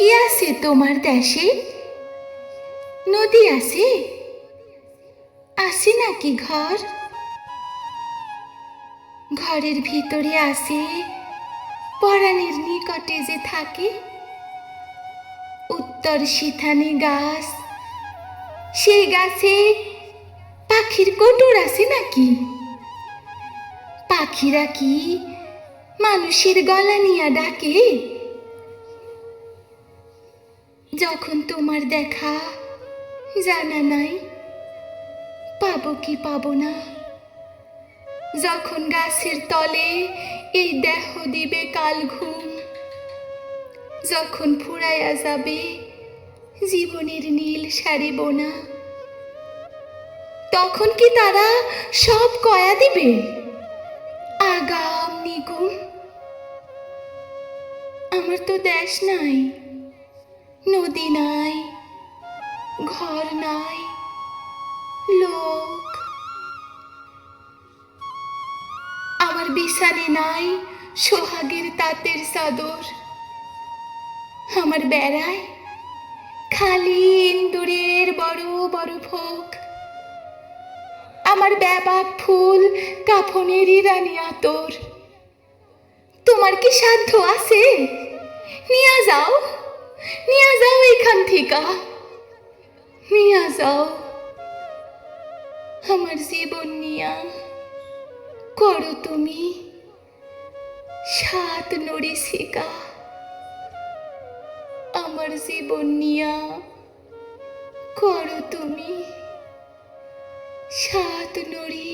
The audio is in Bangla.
কি আছে তোমার দেশে? নদী আছে? আছে নাকি ঘর? ঘরের ভিতরে আছে পরাণের নিকটে যে থাকে। উত্তর সিথানি গাছ। সেই গাছে পাখির কোটর আছে নাকি? পাখিরা কি মানুষের গলা নিয়ে ডাকে? যখন তোমার দেখা জানা নাই, পাবো কি পাবো না? যখন গাছের তলে এই দেহ দিবে কাল ঘুম, যখন ফুরাইয়া যাবে জীবনের নীল সারি বোনা, তখন কি তারা সব কয়া দিবে? আগাম নিগুম, আমার তো দেশ নাই। নদী নাই, ঘর নাই, লোক। আমার বিছানে নাই সোহাগের তাঁতের চাদর। আমার বেড়ায় খালি ইন্দুরের বড় বড় ভোগ। আমার ব্যাবাক ফুল কাফনেরই রানী আতর। তোমার কি সাধ্য আছে? নিয়ে যাও। নিয়ে যাও এখান থেকে। নিয়ে যাও আমার জীবন নিয়া করো তুমি। সাত নড়ি শিকা আমার জীবন নিয়া করো তুমি। সাত নড়ি